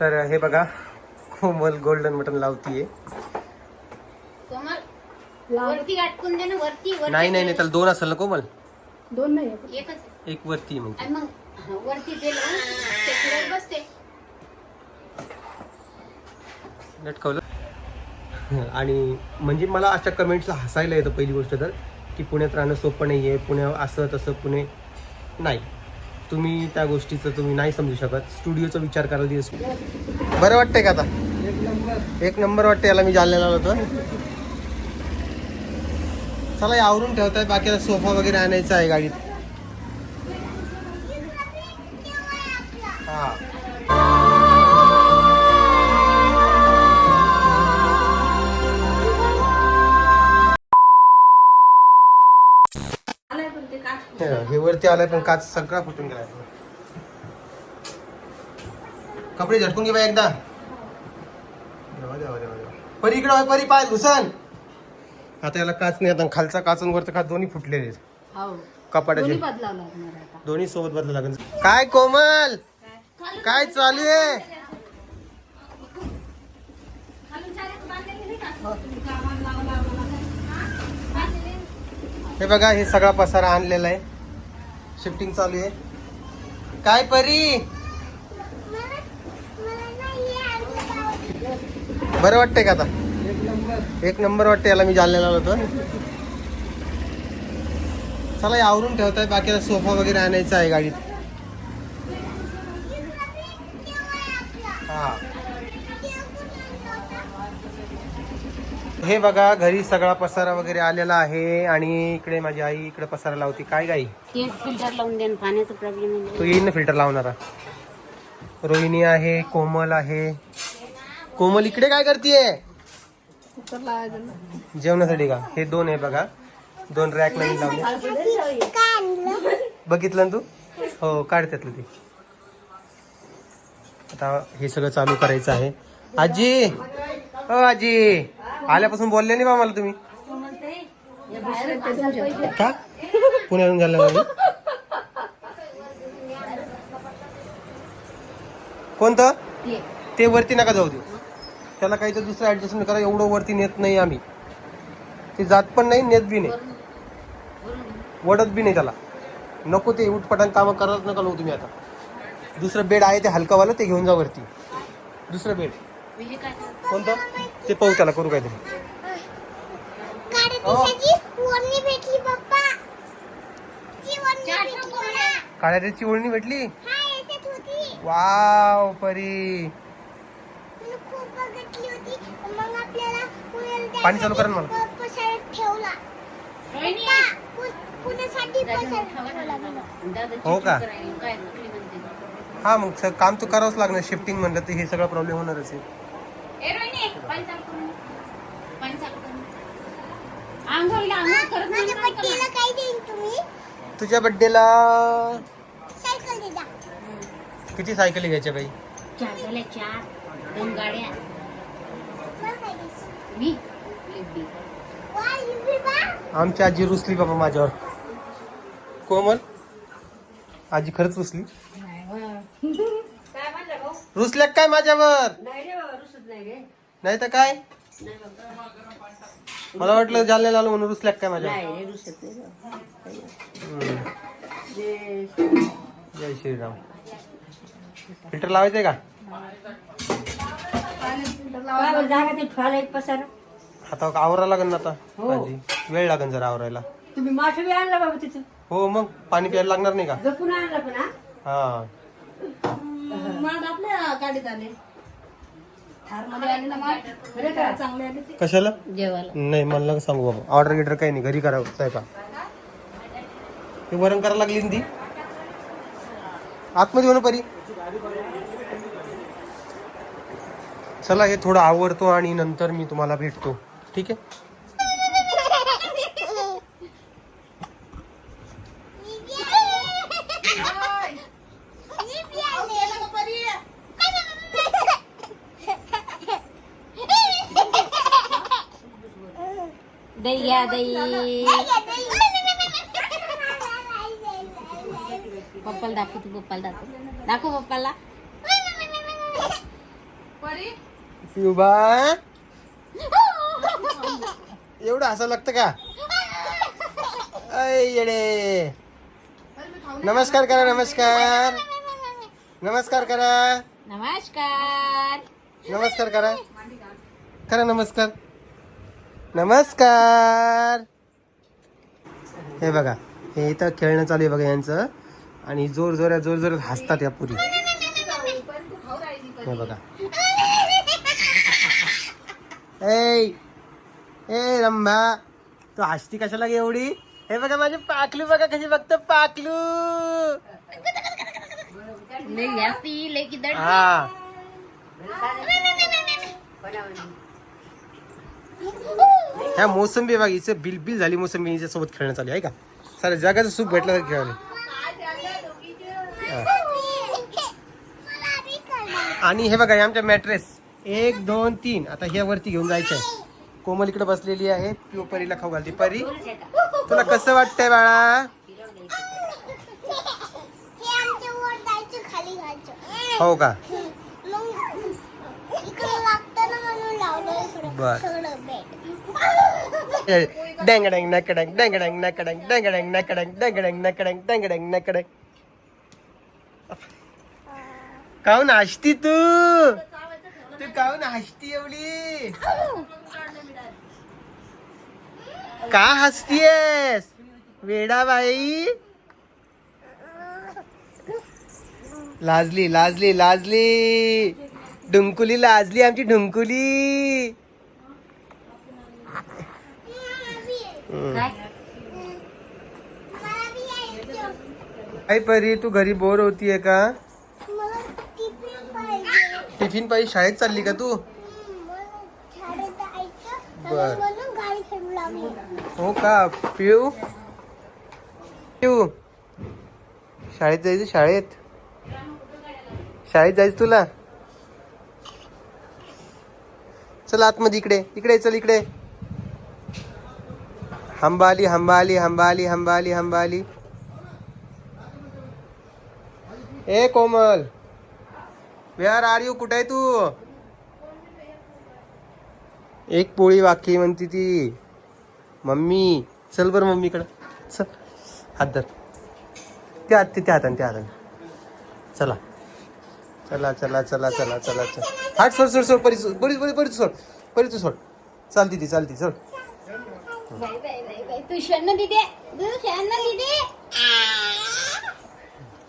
तर हे बघा कोमल गोल्डन मटन लावतीये. कोमल वरती गाठकून दे ना वरती वरती नाही नाही नाही त्याला दोन असेल ना कोमल? दोन नाही आहे. एकच आहे. एक वरती आहे मग आणि मग हा, वरती ते लावून ते फिरत बसते. लटकवलं. आणि म्हणजे मला अशा कमेंट्सला हसायला येतं पहिली गोष्ट तर की पुण्यात राहणं सोपं नाही आहे पुण्या असं तसं पुणे नाही. तुम्ही त्या गोष्टीचं तुम्ही नाही समजू शकत. स्टुडिओचा विचार करायला दिवस बरं वाटतंय का आता? एक नंबर वाटते याला मी जालन्याला होतो. चला हे आवरून ठेवताय. बाकी सोफा वगैरे आणायचा आहे गाडीत. हा. वरती आलाय पण काच सगळा फुटून गेलाय. कपडे झटकून घे बाई एकदा. देवा, देवा, देवा, देवा. परी इकडे परी पाय घुसन आता याला काच नाही आता खालचा काच आणि वरचा काच दोन्ही फुटलेले आहेत. हो. कपाटाचे. दोन्ही सोबत बदला लागेल. काय कोमल? काय चालू आहे? हे बघा हे सगळा पसारा आणलेला आहे. शिफ्टिंग चालू आहे. काय परी? बरं वाटतंय का आता? एक नंबर वाटतं याला मी जालन्याला होतो. चला हे आवरून ठेवताय बाकी सोफा वगैरे आणायचा आहे गाडीत. हा. हे बघा घरी सगळा पसारा वगैरे आलेला आहे आणि इकडे माझी आई इकडे पसारा लावती. काय गाई? ते फिल्टर लावून दे ना, पाण्याचा प्रॉब्लेम तो येईल ना फिल्टर लावणारा. रोहिणी आहे कोमल आहे. कोमल इकडे काय करतीये? ना जेवणासाठी का? हे दोन आहे बघा. दोन रॅक नवीन लावले. बघितलं ना तू? हो काढ त्यातलं ते. आता हे सगळं चालू करायचं आहे. आजी! हो आजी! आल्यापासून बोलले नाही बा मला तुम्ही. का? पुण्याहून झालं कोणतं? ते वरती नका जाऊ देऊ. त्याला काही तर दुसरं ऍडजस्टमेंट करा एवढं वरती नेत नाही आम्ही. ते जात पण नाही नेत बी नाही. वडत बी नाही त्याला. नको ते उठपटांग कामं करत नका लो तुम्ही आता. दुसरं बेड आहे ते हलकावालं ते घेऊन जा वरती. दुसरं बेड कोणतं? ते पाहू त्याला करू काहीतरी ती. मला. काळ्या रेची ओळणी भेटली? हा वाव परी. मी खूप बघितली होती. मग आपल्याला पुण्याला पाणी चालू करा ना मला. प- पसाऱ्यात ठेवला. रोहिणी का? पु- पुण्यासाठी पसाऱ्यात ठेवला मी दादाची हो का? हा मग सग- काम तर करावंच लागणार. शिफ्टिंग म्हणलं तर हे सगळा प्रॉब्लेम होणारच आहे. पाणी चालू करून दे. पाणी चालू करून दे. आंघोळीला आंघोळ करत नाही माझ्या ना, बड्डेला करा. काय देईन तुम्ही? तुझ्या बड्डेला सायकल दे जा. किती सायकली घ्यायच्या बाई? चार झाल्या चार. दोन गाड्या. मला काय देशील? मी. लिब्बी. वा, युवी बा. आमची आजी रुसली बाबा माझ्यावर. कोमल आजी खरंच रुसली. रुसल्या काय माझ्यावर? नाही तर काय? मला वाटलं जालन्याला आलो म्हणून रुसल्या काय हम्म. जय श्रीराम. फिल्टर लावायचंय का? आता आवरा लागेल ना आता आजी. वेळ लागेल जरा आवरायला. तुम्ही बी आणला बाबा तिथं. हो मग पाणी प्यायला लागणार नाही का? जपून आणला पण हा? हा. माड आपल्या गाडीत आले. कशाला? जेवायला. नाही मला नका सांगू बाबा. ऑर्डर गिटर काही नाही. घरी करावं स्वयंपाक. ते वरण करायला लागली ना ती? आतमध्ये होणं परी. चला हे थोडं आवडतो आणि नंतर मी तुम्हाला भेटतो. ठीक आहे युवी आले. दही घ्या दही पप्पाला दाखव तू पप्पाला दाखव. दाखव पप्पाला. एवढं असं लागतं का? ऐ येडे. नमस्कार करा नमस्कार. नमस्कार करा. नमस्कार. नमस्कार करा. करा नमस्कार. नमस्कार. हे बघा हे इथं खेळणं चालू आहे बघा यांचं. आणि जोर जोरात जोर जोरात हसतात या पुरी. हे बघा. ए ए रंभा तू हसती कशाला एवढी? हे बघा माझी पाकलू बघा कशी बघतो पाकलू. हा. ह्या मोसंबी बघा हिचं बिल बिल झाली मोसंबी हिच्या सोबत खेळणं चालू आहे का? सारे जगाचं सुख भेटलं तर खेळायला. आणि हे बघा हे आमच्या मॅट्रेस एक दोन तीन. आता ह्या वरती घेऊन जायचं आहे कोमल इकडे बसलेली आहे. पिओ परीला खाऊ घालते. परी तुला कसं वाटतंय बाळा? हे हो का? मग इकडे लागतं ना म्हणून लावलं इकडे बर. सगळं बेड डँगडँग नकडँग डँगडँग नकडँग डँगडँग नकडँग डँगडँग नकडँग डँगडँग नकडँग. काहून हसती तू? तू काहून हसती एवढी? का हसतीयस? वेडाबाई? लाजली लाजली लाजली. डुंकुली लाजली आमची डुंकुली यायचं काय परी तू घरी बोर होतीये का? टिफिन पाहिजे शाळेत चालली का तू? बर. हो का? पिऊ? पिऊ. शाळेत जायचं शाळेत? शाळेत जायचं तुला? चल आतमध्ये इकडे. इकडे चल इकडे. हंबाली हंबाली हंबाली हंबाली हंबाली. ए कोमल. वेअर आर यू कुठे आहे तू? एक पोळी बाकी म्हणती ती. मम्मी चल बरं मम्मीकडं चल हात धर. त्या हात त्या हाताने त्या हाताने. चला. चला चला चला चला चला चला. हात सोड सोड सोड परी सोड परी परी परी सोड. परी तू सोड. चालती ती चालती सोड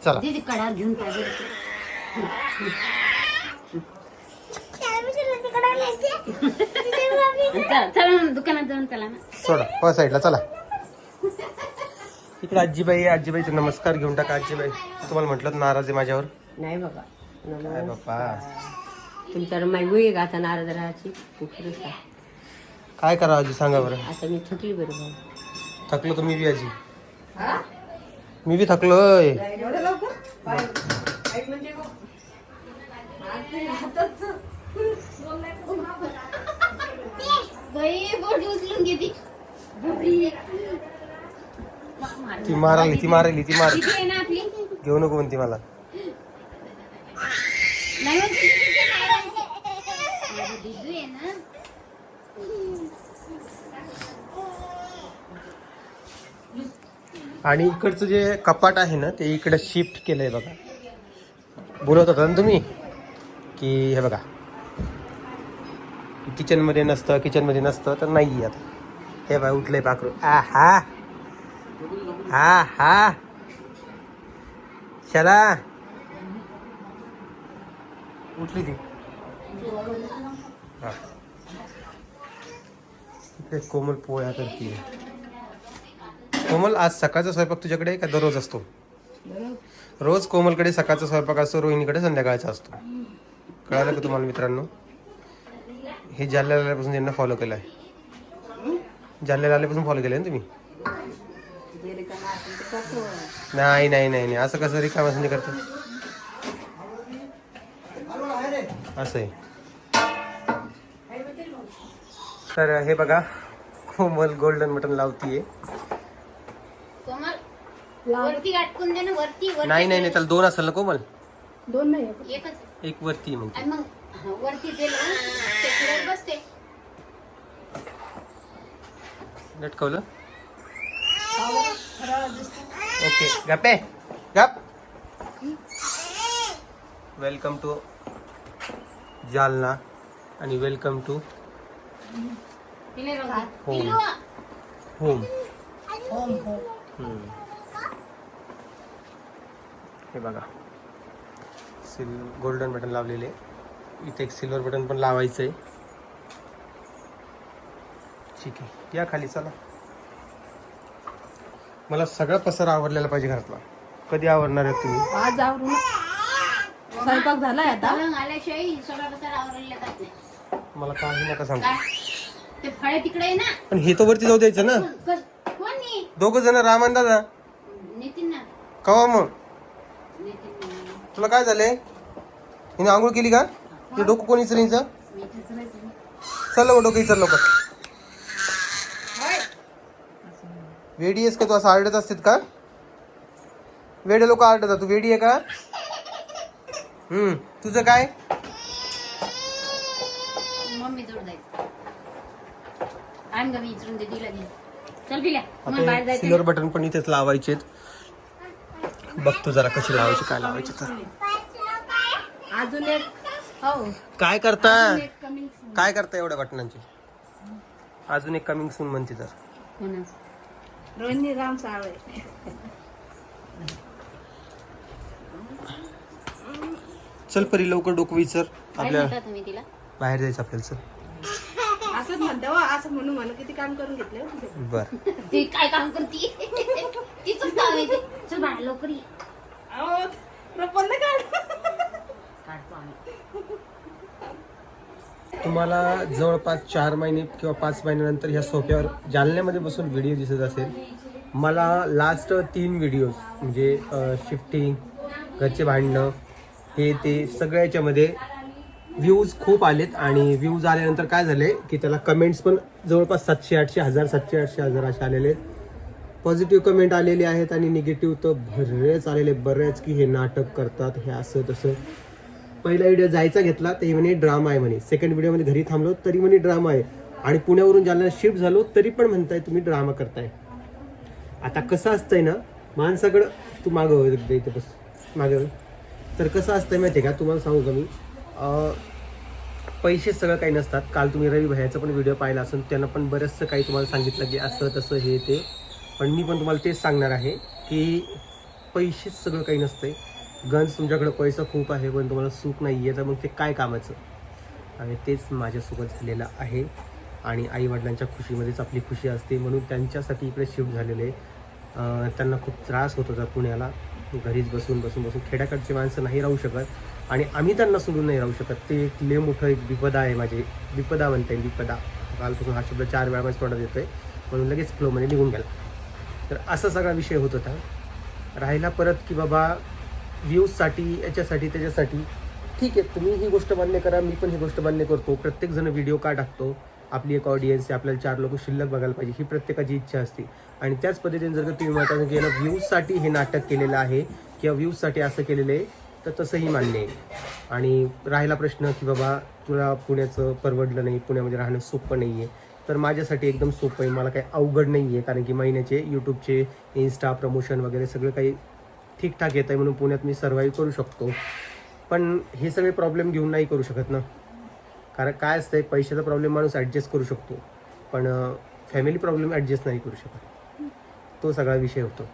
चला दिदी कडा घेऊन काय बरं. त्याला तिकडे न्यायचे. तिथे मम्मी चला चला ना दुकानात जाऊन चला ना सोडा हो साईडला चला इकडे आजीबाई आहे, आजीबाईचा नमस्कार घेऊन टाका आजीबाई तुम्हाला म्हटलं नाराज आहे माझ्यावर नाही बाबा काय बाप्पा तुमच्यावर माय वय गाता नारद राहायची. काय करा आजी सांगा बरं आता मी थकली बरं भाऊ थकलो तर मी बी आजी मी बी थकलोय बाई बोट उचलून घेते. बाई. ती मारायली ती मारायली ती मार दिदी आहे ना आपली? घेऊ नको म्हणते मला. नाही आहे? आहे ना. आणि इकडचं जे कपाट आहे ना ते इकडे शिफ्ट केलंय बघा. बोलत होता ना तुम्ही? की हे बघा. किचनमध्ये नसतं किचनमध्ये नसतं तर नाही आता. हे बघा उठलंय पाखरू. आ हा हा हा चला उठली ती. हा. इकडे कोमल पोळ्या करते. कोमल आज सकाळचा स्वयंपाक तुझ्याकडे आहे का दररोज असतो? रोज कोमलकडे सकाळचा स्वयंपाक असतो रोहिणीकडे संध्याकाळचा असतो. कळालं का तुम्हाला मित्रांनो? हे जालन्याला आल्यापासून त्यांना फॉलो केलं आहे. जालन्याला आल्यापासून फॉलो केलं ना तुम्ही? नाही नाही नाही नाही. असं कसं रिकामा संधी करतो? असं आहे. तर हे बघा कोमल गोल्डन मटन लावतीये. नाही नाही नाही त्याला दोन असेल ना कोमल? दोन नाही. एकच एक वरती मग वरती ते पुढे बसते. लटकवलं? ओके गप्पे गप वेलकम टू जालना आणि वेलकम टू. Home home. हे बघा. सिल गोल्डन बटन लावलेले. इथे एक सिल्वर बटन पण लावायचं आहे ठीक आहे. या खाली चला. मला सगळा पसारा आवरलेला पाहिजे घरातला. कधी आवरणार आहेत तुम्ही? आज आवरून. स्वयंपाक झालाय आता. पलंग आल्याशिवाय सगळा पसारा आवरलेला जात नाही मला काही नका सांगू. काय? ते फळे तिकडे आहे ना. पण हे तर वरती जाऊ द्यायचं ना. कस- कोणी दोघ जण रामान दादा. नितीन ना. कवा मग? नितीन ना. तुला काय झालंय? हिने आंघोळ केली का? ते डोकं कोणी राहायचं. चल लवकर डोकं इचर लवकर. वेडी आहेस का तू? असं आरडत असतात का? वेडे लोक आरडतात. तू वेडी आहे का? हम्म. तुझं काय? मम्मी जोड जायचं आण ग मी इचरून दे तिला घे चल पिल्या. मग बाहेर आता जायचं. सिल्वर बटन पण इथेच लावायचे बघतो जरा कशी लावायची काय लावायची तर. अजून एक काय करता? कमी काय करता एवढ्या बटनांची? अजून एक कमिंग सून म्हणते तर. रोहिणी राम सावळे चल परी लवकर डोकं विचार आपल्याला आपल्या बाहेर जायचं आपल्याला चल. असंच म्हणते हो असं म्हणून म्हणून किती काम करून घेतलं हो बर. ती काय काम करते काम आहे चल लवकर ये अहो, प्रपन्न काढ काढतो आम्ही तुम्हाला जवळपास चार महिने किंवा पाच महिन्यानंतर ह्या सोफ्यावर जालन्यामध्ये बसून व्हिडिओ दिसत असेल. मला लास्ट तीन व्हिडिओज म्हणजे शिफ्टिंग घरचे भांडणं हे ते सगळ्याच्यामध्ये व्ह्यूज खूप आलेत आणि व्ह्यूज आल्यानंतर काय झाले की त्याला कमेंट्स पण जवळपास सातशे आठशे हजार सातशे आठशे हजार असे आलेले आहेत. पॉझिटिव्ह कमेंट आलेले आहेत आणि निगेटिव्ह तर बरेच आलेले बरेच की हे नाटक करतात हे असं तसं. पहिला व्हिडिओ जायचा घेतला तर म्हणे ड्रामा आहे म्हणे. सेकंड व्हिडिओमध्ये घरी थांबलो तरी म्हणे ड्रामा आहे. आणि पुण्यावरून जालना शिफ्ट झालो तरी पण म्हणताय तुम्ही ड्रामा करताय. आता कसं असतंय ना माणसाकडं तू मागं एकदा इथे बस. मागं तर कसं असतंय माहिती आहे का? तुम्हाला सांगू का मी? पैसे सगळं काही नसतात. काल तुम्ही रवी भैयाचा पण व्हिडिओ पाहिला असून त्यांना पण बरंचसं काही तुम्हाला सांगितलं की असं तसं हे ते. पण मी पण तुम्हाला तेच सांगणार आहे की पैसेच सगळं काही नसतंय. गन्स तुमच्याकडे पैसा खूप आहे पण तुम्हाला सुख नाही आहे तर मग ते काय कामाचं? आणि तेच माझ्यासोबत झालेलं आहे. आणि आईवडिलांच्या खुशीमध्येच आपली खुशी असते म्हणून त्यांच्यासाठी इकडे शिफ्ट झालेले त्यांना खूप त्रास होत होता पुण्याला. घरीच बसून बसून बसून. खेड्याकडचे माणसं नाही राहू शकत. आणि आम्ही त्यांना सोडून नाही राहू शकत. ते एक लय मोठं एक विपदा आहे माझे. विपदा म्हणता येईल विपदा कालपासून हा शब्द चार वेळा माझ्या तोंडात आहे म्हणून लगेच फ्लोमध्ये निघून गेला. तर असा सगळा विषय होत होता. राहिला परत की बाबा व्ह्यूजसाठी याच्यासाठी त्याच्यासाठी. ठीक आहे तुम्ही ही गोष्ट मान्य करा मी पण ही गोष्ट मान्य करतो. प्रत्येकजण व्हिडिओ का टाकतो? आपली एक ऑडियन्स आहे आपल्याला चार लोक शिल्लक बघायला पाहिजे ही प्रत्येकाची इच्छा असते. आणि त्याच पद्धतीने जर का तुम्ही म्हणता की याला व्ह्यूजसाठी हे नाटक केलेलं आहे किंवा व्ह्यूजसाठी असं केलेलं आहे तर तसंही मान्य आहे. आणि राहिला प्रश्न की बाबा तुला पुण्याचं परवडलं नाही पुण्यामध्ये राहणं सोपं नाही आहे तर माझ्यासाठी एकदम सोपं आहे. मला काही अवघड नाही आहे कारण की महिन्याचे यूट्यूबचे इन्स्टा प्रमोशन वगैरे सगळं काही ठीकठाक येत आहे म्हणून पुण्यात मी सर्वाईव्ह करू शकतो. पण हे सगळे प्रॉब्लेम घेऊन नाही करू शकत ना. कारण काय असतं पैशाचा प्रॉब्लेम माणूस ॲडजस्ट करू शकतो. पण फॅमिली प्रॉब्लेम ॲडजस्ट नाही करू शकत. तो सगळा विषय होतो.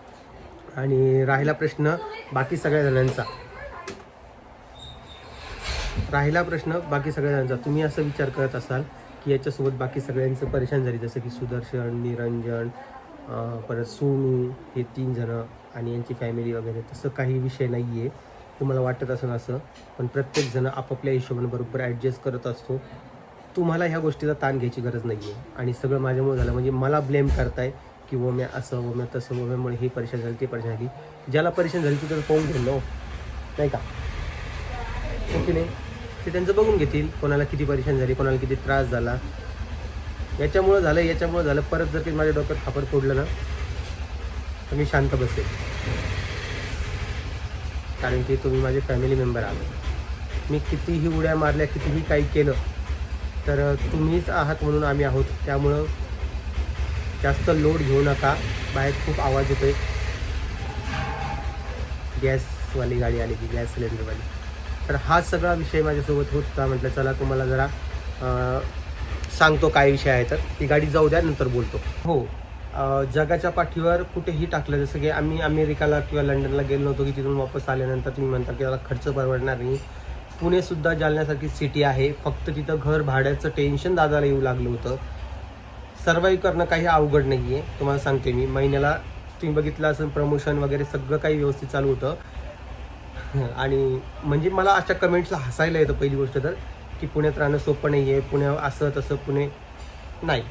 आणि राहिला प्रश्न बाकी सगळ्या जणांचा. राहिला प्रश्न बाकी सगळ्या जणांचा. तुम्ही असं विचार करत असाल की याच्यासोबत बाकी सगळ्यांचं परेशान झाली. जसं की सुदर्शन निरंजन परत सोनू हे तीन जणं. आणि यांची फॅमिली वगैरे तसं काही विषय नाही आहे तुम्हाला वाटत असं असं. पण प्रत्येकजण आपापल्या हिशोबाने बरोबर ॲडजस्ट करत असतो. तुम्हाला ह्या गोष्टीचा ताण घ्यायची गरज नाही आहे आणि सगळं माझ्यामुळे झालं म्हणजे मला ब्लेम करताय की वो म्या असं वो म्या तसं वम्यामुळे ही परेशान झाली ते परेशान झाली. ज्याला परेशान झाली ती तर पाहून घेणं ना हो? नाही का? हो ओके नाही? ते त्यांचं बघून घेतील कोणाला किती परेशान झाली कोणाला किती त्रास झाला. याच्यामुळं झालं याच्यामुळं झालं. परत जर की माझ्या डोक्यात खापर फोडलं ना तर मी शांत बसेल. कारण की तुम्ही माझे फॅमिली मेंबर आहात. मी कितीही उड्या मारल्या कितीही काही केलं तर तुम्हीच आहात म्हणून आम्ही आहोत. त्यामुळं जास्त लोड घेऊ नका. बाहेर खूप आवाज येतोय. गॅसवाली गाडी आली की गॅस सिलेंडरवाली. तर हा सगळा विषय माझ्यासोबत होता म्हटलं चला तुम्हाला जरा सांगतो काय विषय आहे तर. ती गाडी जाऊ द्या नंतर बोलतो. हो. जगाच्या पाठीवर कुठेही टाकलं जसं की आम्ही अमेरिकाला किंवा लंडनला गेलो नव्हतो की तिथून वापस आल्यानंतर तुम्ही म्हणता की त्याला खर्च परवडणार नाही. पुणेसुद्धा जालण्यासारखी सिटी आहे. फक्त तिथं घर भाड्याचं टेन्शन दादाला येऊ लागलं होतं. सर्वाईव्ह करणं काही अवघड नाही आहे तुम्हाला सांगते मी. महिन्याला तुम्ही बघितलं असं प्रमोशन वगैरे सगळं काही व्यवस्थित चालू होतं. आणि म्हणजे मला अशा कमेंट्सला हसायला येतं पहिली गोष्ट तर की पुण्यात राहणं सोपं नाही आहे पुण्या असं तसं पुणे नाही.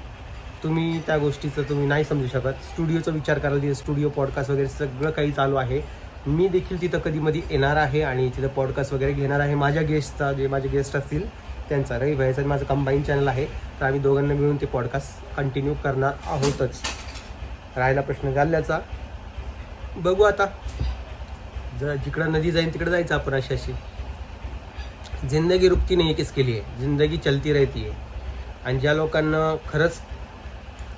तुम्ही त्या गोष्टीचं तुम्ही नाही समजू शकत. स्टुडिओचा विचार करायला तिथे स्टुडिओ पॉडकास्ट वगैरे सगळं काही चालू आहे. मी देखील तिथं कधी मध्ये येणार आहे आणि तिथं पॉडकास्ट वगैरे घेणार आहे. माझ्या गेस्टचा जे माझे गेस्ट असतील त्यांचा. रवी भाईचा माझं कंबाईन चॅनल आहे. तर आम्ही दोघांना मिळून ते पॉडकास्ट कंटिन्यू करणार आहोतच. राहिला प्रश्न झाल्याचा बघू आता. जर जिकडं नदी जाईल तिकडे जायचं आपण अशी अशी जिंदगी रुकती नाही केली आहे. जिंदगी चलती राहती आहे आणि ज्या लोकांना खरंच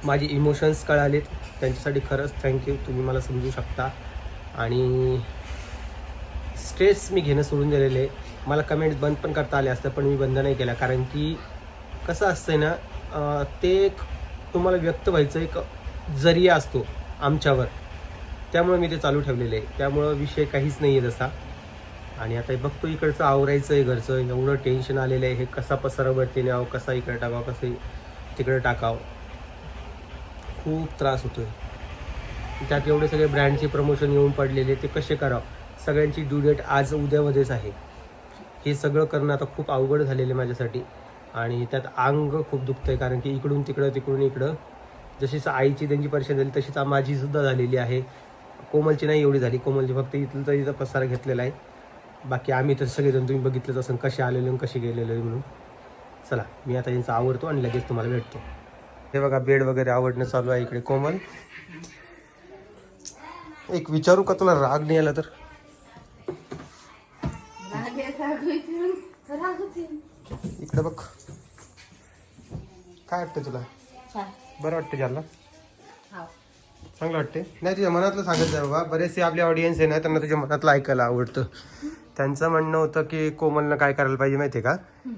माझे इमोशन्स कळालेत. त्यांच्यासाठी खरंच थँक्यू तुम्ही मला समजू शकता. आणि स्ट्रेस मी घेणं सोडून दिलेले. आहे मला कमेंट्स बंद पण करता आले असतं पण मी बंद नाही केला. कारण की कसं असतंय ना ते एक तुम्हाला व्यक्त व्हायचं एक जरिया असतो आमच्यावर. त्यामुळे मी ते चालू ठेवलेलं आहे. त्यामुळं विषय काहीच नाही आहे तसा. आणि आता बघतो इकडचं आवरायचं आहे घरचं. एवढं टेन्शन आलेलं आहे. हे कसा पसारा वरती न्यावं कसा इकडे टाकावं कसं तिकडे टाकावं. खूप त्रास होतो आहे त्यात एवढे सगळे ब्रँडचे प्रमोशन येऊन पडलेले ते कसे करावं? सगळ्यांची ड्यू डेट आज उद्यामध्येच आहे. हे सगळं करणं आता खूप अवघड झालेलं आहे माझ्यासाठी. आणि त्यात अंग खूप दुखतं आहे कारण की इकडून तिकडं तिकडून इकडं. जशीच आईची त्यांची परेशान झाली तशीच माझीसुद्धा झालेली आहे. कोमलची नाही एवढी झाली. कोमलची फक्त इथलं तर इथं पसार घेतलेला आहे. बाकी आम्ही तर सगळेजण तुम्ही बघितलंच असं कसे आलेलो आणि कसे गेलेले म्हणून. चला मी आता यांचा आवडतो आणि लगेच तुम्हाला भेटतो. हे बघा बेड वगैरे आवडणं चालू आहे इकडे कोमल. एक विचारू का तुला राग नाही आला तर? इकडे बघ. काय वाटतं तुला? बरं वाटतं ज्याला? चांगलं वाटते नाही तुझ्या मनातलं सांगत जा बाबा. बरेचसे आपले ऑडियन्स आहे ना त्यांना तुझ्या मनातलं ऐकायला आवडतं. त्यांचं म्हणणं होतं की कोमलनं काय करायला पाहिजे माहिती आहे का?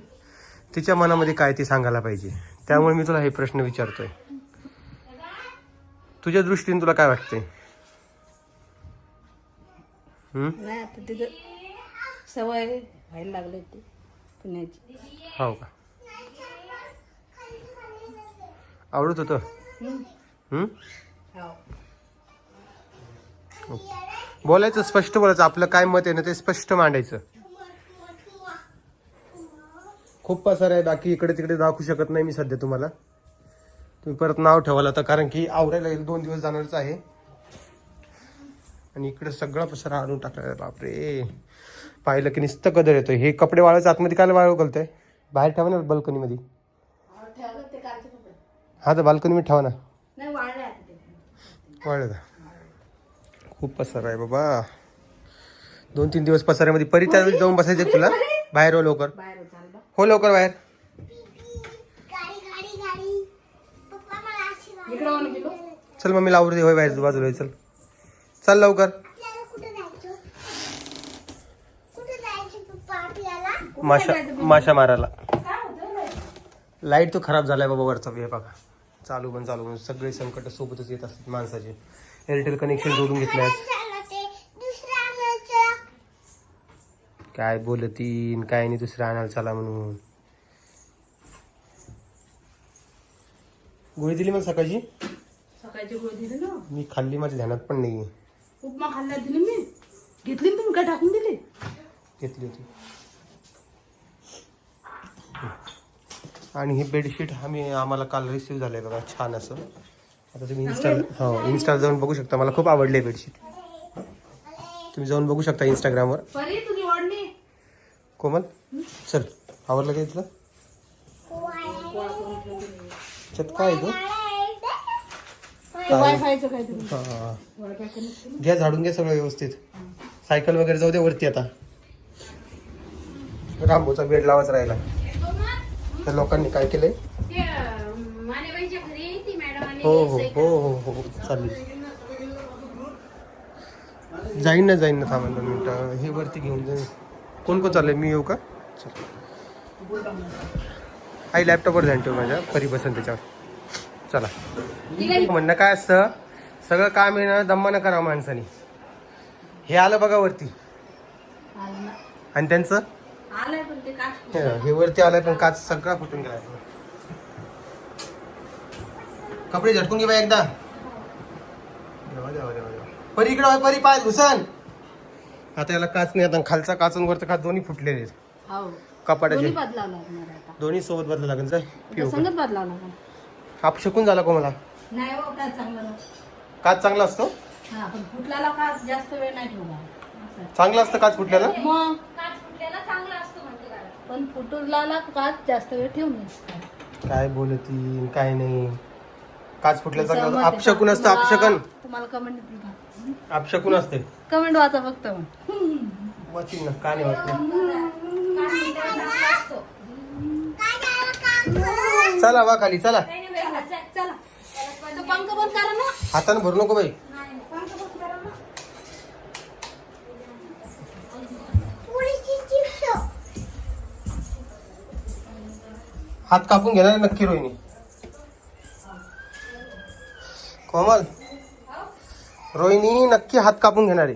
तिच्या मनामध्ये काय ते सांगायला पाहिजे. त्यामुळे मी तुला हे प्रश्न विचारतोय तुझ्या दृष्टीने तुला काय वाटतंय हम्म? नाही आता तिथं सवय व्हायला लागली पुण्याची हो का आवडत होतं. हम्म? हो. बोलायचं स्पष्ट बोलायचं आपलं काय मत आहे ना ते स्पष्ट मांडायचं खूप पसार आहे बाकी इकडे तिकडे दाखवू शकत नाही मी सध्या तुम्हाला. तुम्ही परत नाव ठेवाल आता कारण की आवरायला येईल दोन दिवस जाणारच आहे. आणि इकडे सगळा पसारा आणून टाकला बापरे. पाहिलं की नुसतं कदर येतोय. हे कपडे वाळायचं आतमध्ये काय वाळू घालतोय? बाहेर ठेवा ना balcony मध्ये ठेवलं ते कालचे कपडे. हा तर बाल्कनी ठेवा ना. नाही वाढले आता ते. वाळलं का खूप पसार आहे बाबा. दोन तीन दिवस पसाऱ्यामध्ये परी त्या वेळी जाऊन बसायचं तुला? बाहेर हो लवकर. हो लवकर बाहेर. चल मम्मी लावू दे होय बाहेर बाजूला चल. चल लवकर. माशा माशा मारायला. लाइट तो खराब झालाय बाबा वरचा हे बघा. चालू पण चालू पण. सगळे संकट सोबतच येत असतात माणसाचे. एअरटेल कनेक्शन जोडून घेतलंय झालं काय बोलतीन काय नाही दुसऱ्या आणायला चला म्हणून. गोळी दिली मग सकाळची? सकाळची गोळी दिली ना. मी खाल्ली माझ्या ध्यानात पण नाही. उपमा खाल्ला दिली मी. घेतली ना तुम्ही काय टाकून दिली? घेतली होती. आणि ही बेडशीट आम्ही आम्हाला काल रिसीव्ह झालंय बघा छान असं. आता तुम्ही इन्स्टा हो इन्स्टा जाऊन बघू शकता. मला खूप आवडली बेडशीट. तुम्ही जाऊन बघू शकता इंस्टाग्रामवर कोमल चल आवडलं का इथलं? त्यात काय गं? हा. घ्या झाडून घ्या सगळं व्यवस्थित. सायकल वगैरे जाऊ दे वरती आता. रामभाऊचा बेड लावाच राहिला. त्या लोकांनी काय केलंय? ते अं, मानेबाईच्या घरी ती मॅडम आली हो हो हो हो हो चालेल. जाईन ना जाईन ना थांबा दोन मिनिटं. हे वरती घेऊन जाईन. कोण कोण चाललंय? मी येऊ का? चल. आई लॅपटॉपवर जाईन ठेव माझ्या. परी बसन त्याच्यावर. चला. म्हणणं काय असतं? सगळं काम ना दम्मानं करा माणसाने. हे आलं बघा वरती. आणि त्यांचं? हे वरती आलंय पण काच सगळा फुटून गेला कपडे झटकून घे बाई एकदा. परी इकडे परी पाय घुसन. आता याला काच नाही आता खालचा काच आणि वरचा काच दोन्ही फुटलेले आहेत. हो. दोन्ही कपाटाचे बदलावं लागणार आहे आता. दोन्ही सोबत बदला लागेल जाय पिऊ संगत बदलावं लागणार हाप शकून झाला को मला? नाही हो काय चांगलं नाही. काच चांगला असतो? हा पण फुटल्याला का जास्त वेळ नाही ठेवला. असं. चांगला असतं काच फुटल्याला मग? काच फुटलेला चांगला असतो म्हणते घरात. पण फुटल्याला काच जास्त वेळ ठेवू नये काय बोलती काय नाही. काच सहमत आहे. अपशकून असतं तुम्हाला- अपशकन तुम्हाला कमेंट अपशकून असते. कमेंट वाचा फक्त ना का नाही वाचत चला वा खाली चला. हाताने भरू नको बाई. हात कापून घेणार नक्की रोहिणी. कोमल. रोहिणी नक्की हात कापून घेणार. आहे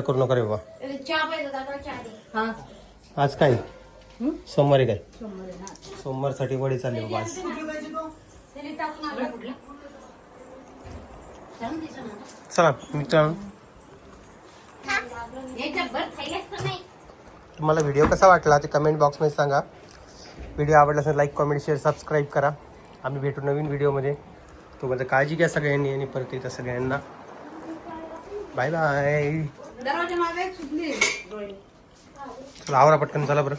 करू नका रे बाबा. अरे, चहा पाहिजे दादा चहा दे हा. आज काय? सोमवारी काय. सोमवारसाठी वडे चालले बाबा आज. चला मित्रांनो. तुम्हाला व्हिडिओ कसा वाटला ते कमेंट बॉक्समध्ये सांगा. व्हिडिओ आवडला असेल लाईक कमेंट शेअर सबस्क्राईब करा. आम्ही भेटू नवीन व्हिडिओमध्ये. तोपर्यंत काळजी घ्या सगळ्यांनी आणि परत येत्या सगळ्यांना. बाय बाय आवरा पटकन चला बरं.